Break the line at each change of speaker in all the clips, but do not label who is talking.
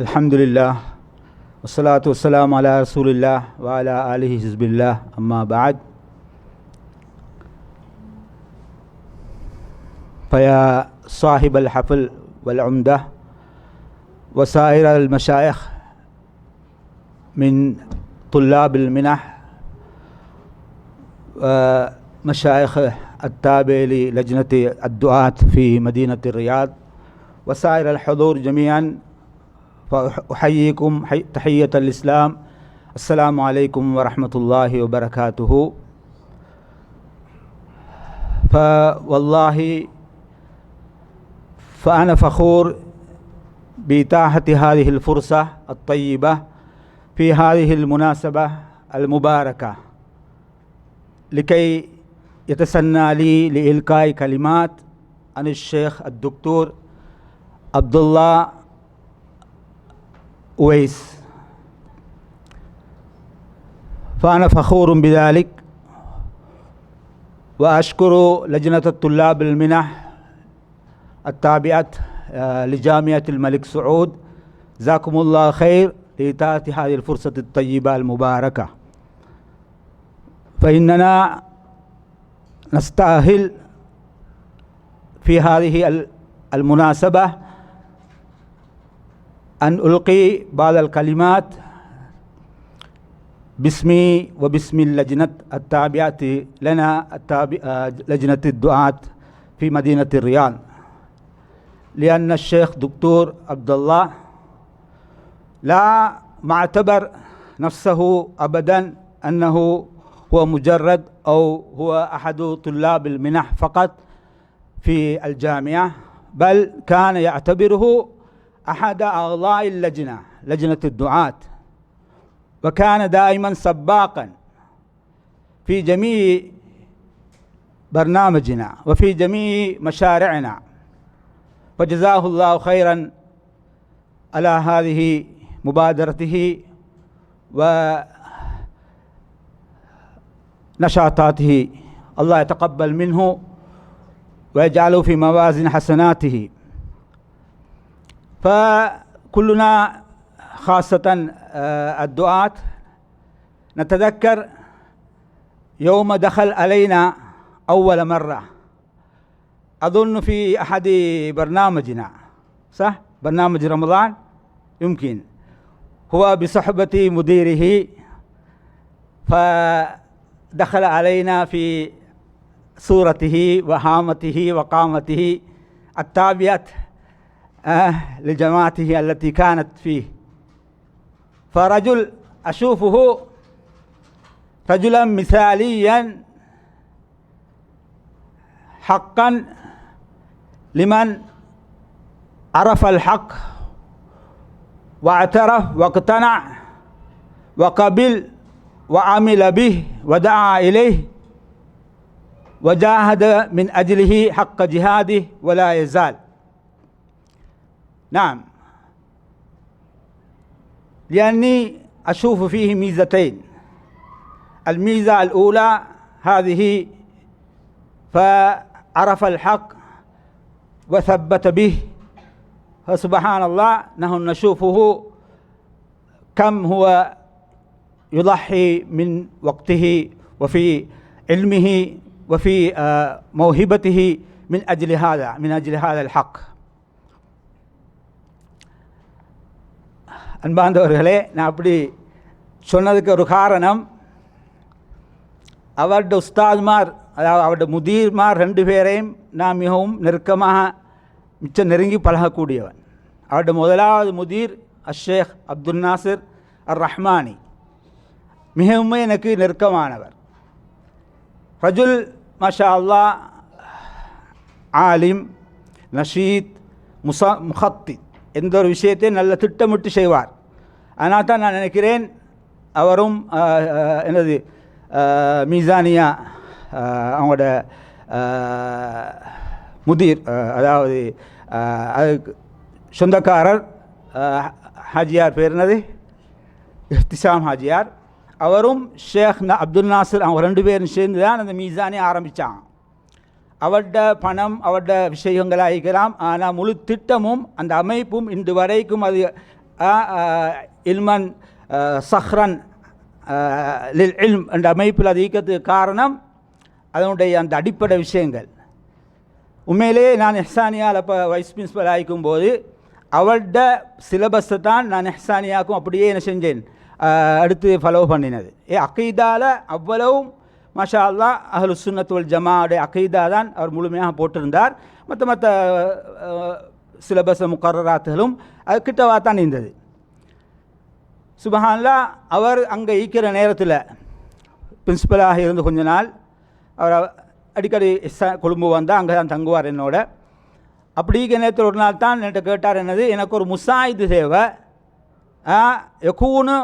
الحمد لله والصلاة والسلام على رسول الله وعلى آله حزب الله أما بعد فيا صاحب الحفل والعمدة وسائر المشايخ من طلاب المنح ومشايخ التابع للجنة الدعاة في مدينة الرياض وسائر الحضور جميعا فأحييكم حي- تحية الإسلام. السلام عليكم ورحمة الله وبركاته. فوالله فأنا فخور بإتاحة هذه الفرصة الطيبة في هذه المناسبة المباركة لكي يتسنى لي لإلقاء كلمات عن الشيخ الدكتور عبد الله أويس فأنا فخور بذلك وأشكر لجنة الطلاب المنح التابعة آه، لجامعة الملك سعود. جزاكم الله خير لإتاحة هذه الفرصة الطيبة المباركة. فإننا نستأهل في هذه ال- المناسبة أن ألقي بعض الكلمات باسمي وباسم اللجنة التابعة لنا التابع لجنة الدعاة في مدينة الرياض لأن الشيخ دكتور عبد الله لا معتبر نفسه أبدا أنه هو مجرد أو هو أحد طلاب المنح فقط في الجامعة بل كان يعتبره أحد أعضاء اللجنة لجنة الدعاة. وكان دائما سباقا في جميع برنامجنا وفي جميع مشاريعنا فجزاه الله خيرا على هذه مبادرته ونشاطاته الله يتقبل منه ويجعله في موازن حسناته. فكلنا خاصة آه، الدعاة. نتذكر يوم دخل علينا أول مرة. أظن في أحد برنامجنا صح؟ برنامج رمضان؟ يمكن. هو بصحبة مديره. فدخل علينا في صورته وهامته وقامته التابعة. لجماعته التي كانت فيه. فرجل أشوفه رجلا مثاليا حقا لمن عرف الحق واعترف واقتنع وقبل وعمل به ودعا إليه وجاهد من أجله حق جهاده ولا يزال. نعم. لأني أشوف فيه ميزتين. الميزة الأولى هذه فعرف الحق وثبت به فسبحان الله نحن نشوفه كم هو يضحي من وقته وفي علمه وفي آه، موهبته من أجل هذا من أجل هذا الحق. அன்பார்ந்தவர்களே நான் அப்படி சொன்னதுக்கு ஒரு காரணம். அவருடைய உஸ்தாத்மார் அதாவது அவருடைய முதீர்மார் ரெண்டு பேரையும் நான் மிகவும் நெருக்கமாக மிச்சம் நெருங்கி பழகக்கூடியவன். அவருடைய முதலாவது முதிர் அஷேக் அப்துல் நாசிர் அர் ரஹ்மானி மிகவும் எனக்கு நெருக்கமானவர். ரஜுல் மஷா அல்லா ஆலிம் நஷீத் முசா முஹத்தித் எந்த ஒரு விஷயத்தையும் நல்ல திட்டமிட்டு செய்வார். அதனால் தான் நான் நினைக்கிறேன் அவரும் என்னது மீசானியா அவங்களோட முதிர் அதாவது அதுக்கு சொந்தக்காரர் ஹாஜியார் பேர் என்னது? இஹ்திசாம் ஹாஜியார். அவரும் ஷேக் அப்துல் நாசர் அவங்க ரெண்டு பேரும் சேர்ந்து தான் அந்த மீசானே ஆரம்பித்தாங்க அவட பணம் அவட விஷயங்களாக இருக்கலாம் ஆனால் முழு திட்டமும் அந்த அமைப்பும் இன்று வரைக்கும் அது இல்மன் சஹ்ரன் லில் இல்ம் என்ற அமைப்பில் அது இயக்கத்துக்கு காரணம் அதனுடைய அந்த அடிப்படை விஷயங்கள். உண்மையிலேயே நான் எஹ்சானியால் அப்போ வைஸ் பிரின்ஸ்பல் ஆகிக்கும் போது அவள்கிட்ட சிலபஸை தான் நான் எஹ்சானியாக்கும் அப்படியே என்ன செஞ்சேன். அடுத்து ஃபாலோ பண்ணினது. ஏ அக்கீதாவில் அவ்வளவும் மாஷா அல்லா அஹலு சுன்னத்துவல் ஜமாவுடைய அகைதா தான் அவர் முழுமையாக போட்டிருந்தார். மற்ற மற்ற சிலபஸ் முக்கராத்துகளும் அது கிட்டவா தான் இருந்தது. சுபஹான்லா அவர் அங்கே ஈக்கிற நேரத்தில் பிரின்சிபலாக இருந்து கொஞ்ச நாள் அவர் அடிக்கடி கொழும்பு வந்தால் அங்கே தான் தங்குவார் என்னோட. அப்படி ஈக்கிற நேரத்தில் ஒரு நாள் தான் என்கிட்ட கேட்டார் என்னது எனக்கு ஒரு முசாயிது தேவை. எக்கூனு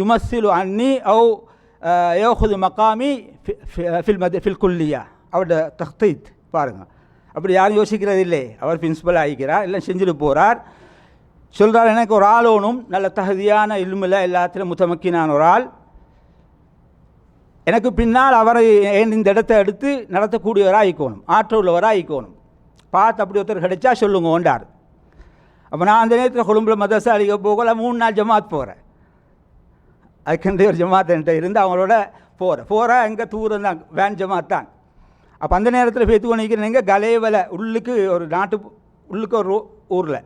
யுமஸ்ஸிலு அன்னி அவ் யோகுது மக்காமி ஃபி- ஃபி- ஃபில் மதி ஃபில் குல்லியா அவரோட தஹ்தீத் பாருங்கள் அப்படி யாரும் யோசிக்கிறது இல்லை அவர் பிரின்சிபல் ஆகிக்கிறார் எல்லாம் செஞ்சுட்டு போகிறார் சொல்கிறார் எனக்கு ஒரு ஆள் ஒன்றும் நல்ல தகுதியான இல்லுமில்ல எல்லாத்திலும் முத்தமக்கினான ஒரு ஆள் எனக்கு பின்னால் அவரை ஏன் இந்த இடத்தை எடுத்து நடத்தக்கூடியவராக ஆயிக்கோணும் ஆற்றல் உள்ளவராக ஆயிக்கணும் பார்த்து அப்படி ஒருத்தர் கிடைச்சா சொல்லுங்க ஓண்டார் அப்போ நான் அந்த நேரத்தில் கொழும்புல மதரசா அழிக்க போகல மூணு நாள் ஜமாத் போகிறேன் அதுக்கென்று ஒரு ஜமாத் இருந்து அவங்களோட போகிற போகிறா எங்கே தூரம் தான் வேன் ஜமாத் தான் அப்போ அந்த நேரத்தில் பேத்து கொண்டிருக்கிறேங்க கலேவலை உள்ளுக்கு ஒரு நாட்டு உள்ளுக்கு ஒரு ஊரில்.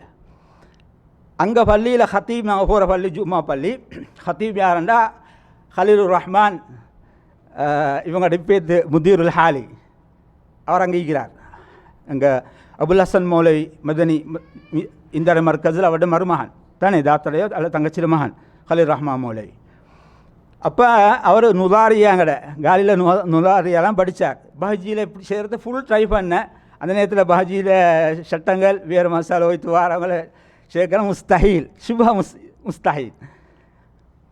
அங்கே பள்ளியில் ஹத்தீப் நாங்கள் போகிற பள்ளி ஜும்மா பள்ளி. ஹத்தீப் யாருண்டா ஹலீலுர் ரஹ்மான் இவங்க டிப்பேத்து முதீருல் ஹாலி. அவர் அங்கே இருக்கிறார் அங்கே அபுல் ஹசன் மௌலை மதனி இந்த மர்கஸில் அவருடைய மருமகன். தானே? தாத்தடையோ அல்ல தங்கச்சிர மகன். ஹலீல் ரஹ்மான் மௌலை அப்போ அவர் நுதாரியாங்கட காலியில் நு நுதாரியாலாம் படித்தார் பாஜியில் இப்படி செய்கிறத ஃபுல் ட்ரை பண்ணேன் அந்த நேரத்தில் பஹஜியில் சட்டங்கள் வேறு மசாலா வைத்து வாரங்களை சேர்க்கிற முஸ்தஹீல் சுபா முஸ் முஸ்தஹீல்.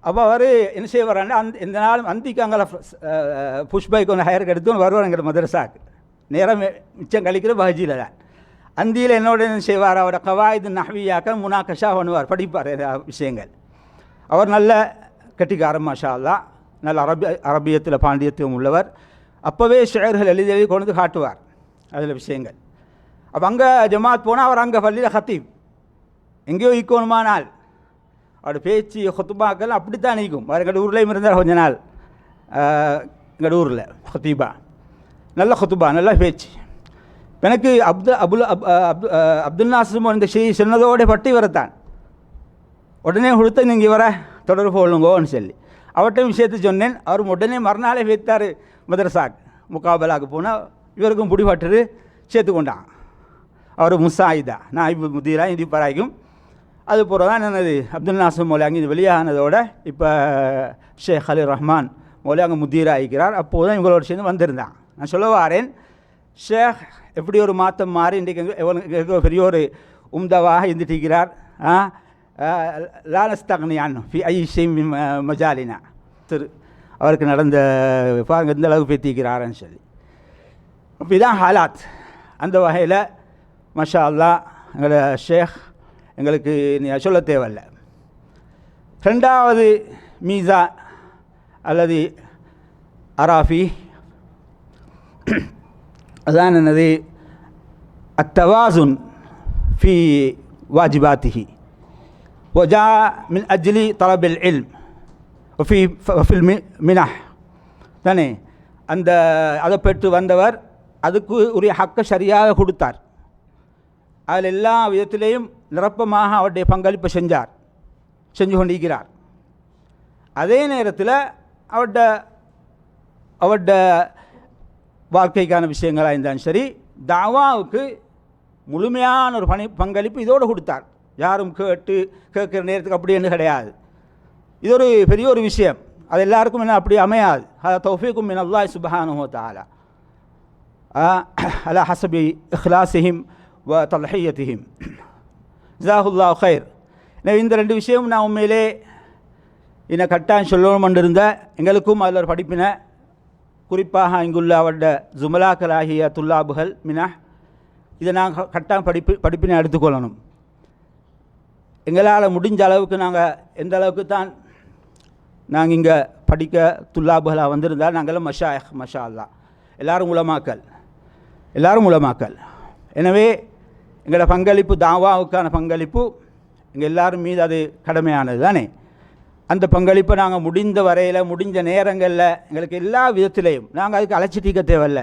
அப்போ அவர் என்ன செய்வாரான்னா அந்த இந்த நாள் அந்திக்கு அங்கே புஷ்பைக்கு பைக் ஒன்று ஹயருக்கு எடுத்து வருவார் எங்கள் மதரசாக்கு. நேரம் மிச்சம் கழிக்கிற பாஜியில் தான். அந்தியில் என்னோட என்ன செய்வார் அவரோட கவாயுது நஹவியாக்க முனாக்கஷா பண்ணுவார் படிப்பார் விஷயங்கள். அவர் நல்ல கெட்டிக்காரன் மாஷா நல்ல அரபி அரபியத்தில் பாண்டியத்துவம் உள்ளவர். அப்போவே ஷேர்கள் எழுதி எழுதி கொண்டு வந்து காட்டுவார். அதில் விஷயங்கள். அப்போ அங்கே ஜமாத் போனால் அவர் அங்கே பள்ளியில் ஹத்தீப் எங்கேயோ ஈக்கணுமானால் அவரோட பேச்சு ஹொத்துபாக்கள் அப்படித்தான் நீக்கும் வேறு எங்கள் ஊர்லேயும் இருந்தார் கொஞ்ச நாள். எங்கள் ஊரில் ஹத்தீபா. நல்ல ஹொத்துபா நல்ல பேச்சு. எனக்கு அப்து அபுல் அப் அப்து அப்துல் நாசரும் இந்த செய்தி சொன்னதோட பட்டி வரத்தான் உடனே கொடுத்து நீங்கள் இவரை தொடர்பு கொள்ளுங்கோன்னு சொல்லி. அவர்கிட்டையும் விஷயத்தை சொன்னேன். அவர் உடனே மறுநாளே வைத்தார் மதரசாக் முகாபலாக்கு போனால் இவருக்கும் பிடிபட்டுரு சேர்த்து கொண்டான். அவர் முசாயிதா நான் இப்போ முதீரா இது பராய்க்கும் அது போல தான் என்னது? அப்துல் நாசம் மௌலி அங்கே இது வெளியானதோட இப்போ ஷேக் அலி ரஹ்மான் மௌலி அங்கே முதீரா ஆகிக்கிறார். அப்போது தான் இவங்களோட சேர்ந்து வந்திருந்தான். நான் சொல்ல வாரேன் ஷேக் எப்படி ஒரு மாற்றம் மாறி இன்றைக்கு எவ்வளோ பெரிய ஒரு உம்தவாக இருந்துட்டிருக்கிறார் ஆ? லானஸ்தகனியான் ஃபி ஐ ஷெய்ம் மஜாலினா திரு அவருக்கு நடந்த பாருங்க எந்த அளவுக்கு பேத்திக்கிறாருன்னு சொல்லி அப்போ இதான் ஹாலாத் அந்த வகையில் மஷா அல்லாஹ் எங்களோட ஷேக் எங்களுக்கு நீ சொல்ல தேவையில்ல ரெண்டாவது மீசா அல்லது அராஃபி அதான் என்னது التوازن في واجباته وجاء من أجل طلب العلم وفي وفي المنح தானே அந்த அதை பெற்று வந்தவர் அதுக்கு உரிய ஹக்கை சரியாக கொடுத்தார் அதில் எல்லா விதத்திலேயும் நிரப்பமாக அவருடைய பங்களிப்பை செஞ்சார் செஞ்சு கொண்டிருக்கிறார் அதே நேரத்தில் அவர்ட அவர்ட வாழ்க்கைக்கான விஷயங்களாக இருந்தாலும் சரி தாவாவுக்கு முழுமையான ஒரு பணி பங்களிப்பு இதோடு கொடுத்தார் யாரும் கேட்டு கேட்குற நேரத்துக்கு அப்படி என்ன கிடையாது. இது ஒரு பெரிய ஒரு விஷயம். அது எல்லாருக்கும் என்ன அப்படி அமையாது. அது தௌஃபீக்கும் மின் அல்லாஹ் சுபஹானுஹு தாலா அலா ஹசபி இஹ்லாசிஹிம் வ தல்ஹியத்திஹிம். ஜாஹுல்லா ஹைர் எனவே இந்த ரெண்டு விஷயமும் நான் உண்மையிலே என்னை கட்டாயம் சொல்லணும் இருந்த எங்களுக்கும் அதில் ஒரு படிப்பினை குறிப்பாக இங்குள்ள அவருடைய ஜுமலாக்களாகிய துல்லாபுகள் மினா இதை நாங்கள் கட்டாயம் படிப்பு படிப்பினை எடுத்துக்கொள்ளணும். எங்களால் முடிஞ்ச அளவுக்கு நாங்கள் எந்த அளவுக்கு தான் நாங்கள் இங்கே படிக்க துல்லாபுகளாக வந்திருந்தால் நாங்களும் மஷா மஷா அல்லா எல்லோரும் உலமாக்கல் எல்லோரும் உலமாக்கல் எனவே எங்களோட பங்களிப்பு தாவாவுக்கான பங்களிப்பு எங்கள் எல்லோரும் மீது அது கடமையானது தானே. அந்த பங்களிப்பை நாங்கள் முடிந்த வரையில் முடிஞ்ச நேரங்களில் எங்களுக்கு எல்லா விதத்திலையும் நாங்கள் அதுக்கு அழைச்சிட்டிக்க தேவையில்ல.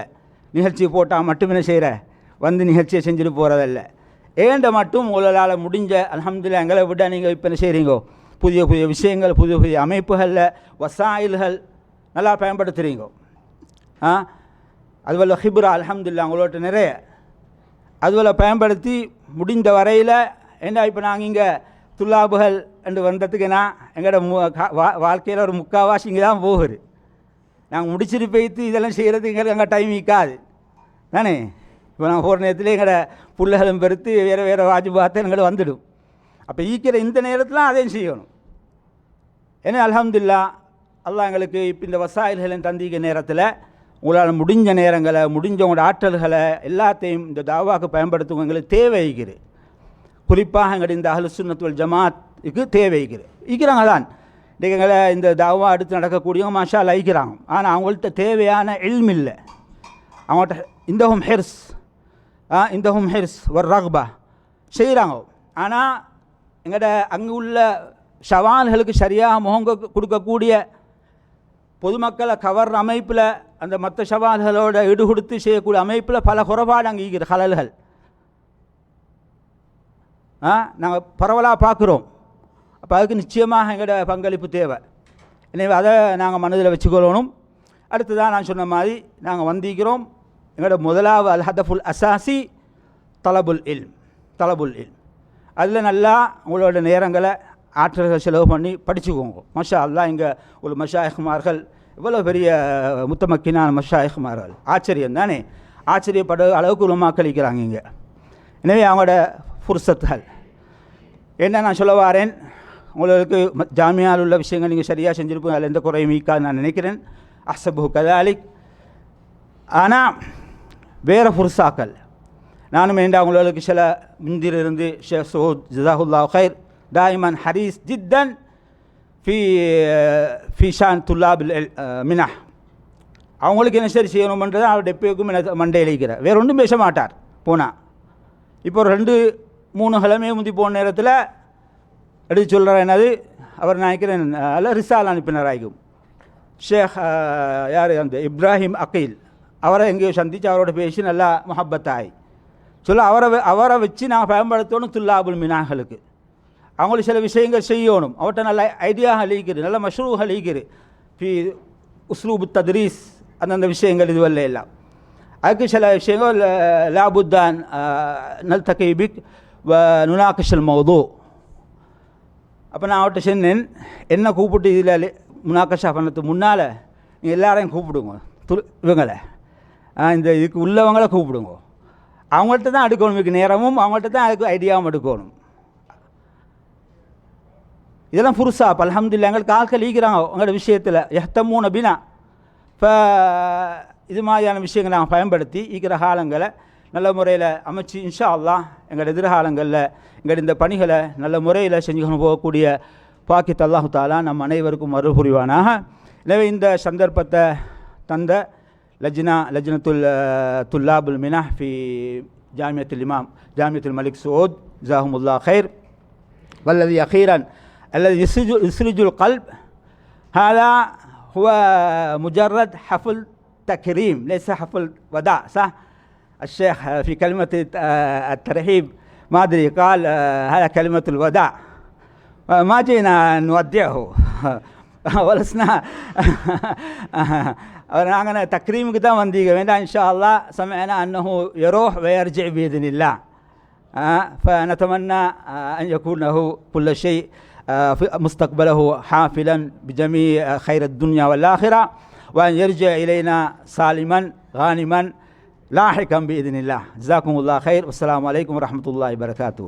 நிகழ்ச்சி போட்டால் மட்டுமே செய்கிற வந்து நிகழ்ச்சியை செஞ்சுட்டு போகிறதில்ல ஏண்ட மட்டும் உங்களால் முடிஞ்ச அலமதுல்லா எங்களை விட நீங்கள் இப்போ என்ன செய்கிறீங்கோ புதிய புதிய விஷயங்கள் புதிய புதிய அமைப்புகளில் வசாயில்கள் நல்லா பயன்படுத்துகிறீங்கோ ஆ? அதுபோல் ஹிப்ரா அலமதுல்லா உங்களோட நிறைய. அதுபோல் பயன்படுத்தி முடிந்த வரையில் என்ன இப்போ நாங்கள் இங்கே துல்லாபுகள் என்று வந்ததுக்கு நான் எங்களோட மு வாழ்க்கையில் ஒரு முக்கால்வாசி இங்கே தான் போகுது. நாங்கள் முடிச்சிட்டு போய்த்து இதெல்லாம் செய்கிறதுக்கு எங்களுக்கு டைம் இருக்காது தானே? இப்போ நாங்கள் போகிற நேரத்தில் எங்களோட பிள்ளைகளும் பெருத்து வேறு வேறு வாஜி பார்த்து எங்களை வந்துடும். அப்போ ஈக்கிற இந்த நேரத்தில் அதையும் செய்யணும். ஏன்னா அலமதுல்லா அல்லா எங்களுக்கு இப்போ இந்த வசாயில்களை தந்திக்க நேரத்தில் உங்களால் முடிஞ்ச நேரங்களை முடிஞ்சவங்களோட ஆற்றல்களை எல்லாத்தையும் இந்த தாவாக்கு பயன்படுத்தும் எங்களுக்கு தேவைக்குது குறிப்பாக எங்களுடைய இந்த அஹ்லு சுன்னத்துவல் ஜமாத்துக்கு தேவைக்குது ஈக்கிறாங்க தான். இன்றைக்கு எங்களை இந்த தாவா அடுத்து நடக்கக்கூடியவங்க மாஷால் ஐக்கிறாங்க ஆனால் அவங்கள்ட்ட தேவையான எல்மில்லை அவங்கள்ட்ட இந்தஹும் ஹெர்ஸ். இந்தஹும் ஹெர்ஸ் ஒரு ரக்பா. செய்கிறாங்க ஆனால் எங்கள்ட அங்கே உள்ள சவால்களுக்கு சரியாக முகம் கொடுக்கக்கூடிய பொதுமக்களை கவர்ற அமைப்பில் அந்த மற்ற சவால்களோட ஈடுகொடுத்து செய்யக்கூடிய அமைப்பில் பல குறைபாடு அங்கே இருக்குது ஹலல்கள். ஆ நாங்கள் பரவலாக பார்க்குறோம் அப்போ அதுக்கு நிச்சயமாக எங்களோட பங்களிப்பு தேவை. எனவே அதை நாங்கள் மனதில் வச்சுக்கொள்ளணும். அடுத்ததாக நான் சொன்ன மாதிரி நாங்கள் வந்திக்கிறோம் எங்களோட முதலாவது அல் ஹதஃபுல் அசாசி தலபுல் இல் தலபுல் இல் அதில் நல்லா உங்களோட நேரங்களை ஆற்றல்கள் செலவு பண்ணி படிச்சுக்கோங்க. மஷா அல்லா இங்கே ஒரு மஷாயகுமார்கள் இவ்வளோ பெரிய முத்தமக்கினான மஷாயகுமார்கள் ஆச்சரியம் தானே? ஆச்சரியப்பட அளவுக்கு உருமாக்களிக்கிறாங்க இங்கே. எனவே அவங்களோட ஃபுர்சத்துகள். என்ன நான் சொல்ல வாரேன்? உங்களுக்கு ஜாமியால் உள்ள விஷயங்கள் நீங்கள் சரியாக செஞ்சுருப்பீங்க அதில் எந்த குறையும் ஈக்காது நான் நினைக்கிறேன். அசபு கதாலிக். ஆனால் வேறு ஃபுர்சாக்கள் நானும் வேண்ட அவங்களுக்கு சில முந்திலிருந்து ஷேக் சோத் ஜிதாஹுல்லா ஹைர் தாய்மன் ஹரீஸ் ஜித்தன் ஃபி ஃபிஷான் துல்லாபில் மினா அவங்களுக்கு என்ன சரி செய்யணுமன்றது அவர் டெப்பியோக்கும் எனக்கு மண்டையில் இருக்கிறார் வேறு ஒன்றும் பேச மாட்டார் போனால் இப்போ ரெண்டு மூணு கிழமை முந்தி போன நேரத்தில் எடுத்து சொல்கிறார் என்னது? அவர் நினைக்கிறேன் அல்ல ரிசால் அனுப்பினார் ஆகும் ஷேக் யார் அந்த? இப்ராஹிம் அக்கீல் அவரை எங்கேயோ சந்தித்து அவரோட பேசி நல்லா முஹப்பத்தாய். சொல்ல அவரை அவரை வச்சு நாங்கள் பயன்படுத்தணும் துல்லாபுல் மினாகளுக்கு அவங்களுக்கு சில விஷயங்கள் செய்யணும். அவர்கிட்ட நல்ல ஐடியா அழிக்கிறது நல்ல மஷ்ரூ அழிக்கிறது பி உஸ்லூபு தத்ரீஸ் அந்தந்த விஷயங்கள் இதுவல்ல எல்லாம். அதுக்கு சில விஷயங்கள் லாபுத்தான் நல் தகைபிக் வ நுனாக்கிஷல் மௌதோ. அப்போ நான் அவர்கிட்ட சொன்னேன் என்ன கூப்பிட்டு இதில் முனாக்கஷா பண்ணதுக்கு முன்னால் நீங்கள் எல்லாரையும் கூப்பிடுங்க துரு இவங்களை. இந்த இதுக்கு உள்ளவங்கள கூப்பிடுங்க. அவங்கள்ட்ட தான் எடுக்கணும் இதுக்கு நேரமும் அவங்கள்ட்ட தான் அதுக்கு ஐடியாவும் எடுக்கணும். இதெல்லாம் புதுசாக இப்போ அலமதுல்லா எங்களுக்கு ஆட்கள் ஈக்கிறாங்க உங்களோட விஷயத்தில். எஹ்தமூன அப்படின்னா இப்போ இது மாதிரியான விஷயங்களை நாங்கள் பயன்படுத்தி ஈக்கிற காலங்களை நல்ல முறையில் அமைச்சு இன்ஷா அல்லா எங்களோட எதிர்காலங்களில் எங்களோட இந்த பணிகளை நல்ல முறையில் செஞ்சுக்கணும் போகக்கூடிய பாக்கி தல்லாஹு தாலா நம் அனைவருக்கும் அருள் புரிவானாக. எனவே இந்த சந்தர்ப்பத்தை தந்த لجنه لجنة طلاب المنح في جامعة الامام جامعة الملك سعود. جزاهم الله خير. والذي أخيرا الذي يسرج يسرج القلب. هذا هو مجرد حفل تكريم ليس حفل وداع صح؟ الشيخ في كلمة الترحيب ما أدري قال هذا كلمة الوداع. ما جينا نودعه. ولسنا நாங்கள் தக்ரீமுக்கு தான் வந்தீங்க வேண்டாம் இன்ஷா அல்லாஹ் سمعنا أنه يروح ويرجع بإذن الله آه، فنتمنى آه، أن يكون له كل شيء آه، في مستقبله حافلا بجميع خير الدنيا والآخرة وأن يرجع إلينا سالما غانما لاحقا بإذن الله جزاكم الله خير والسلام عليكم ورحمة الله وبركاته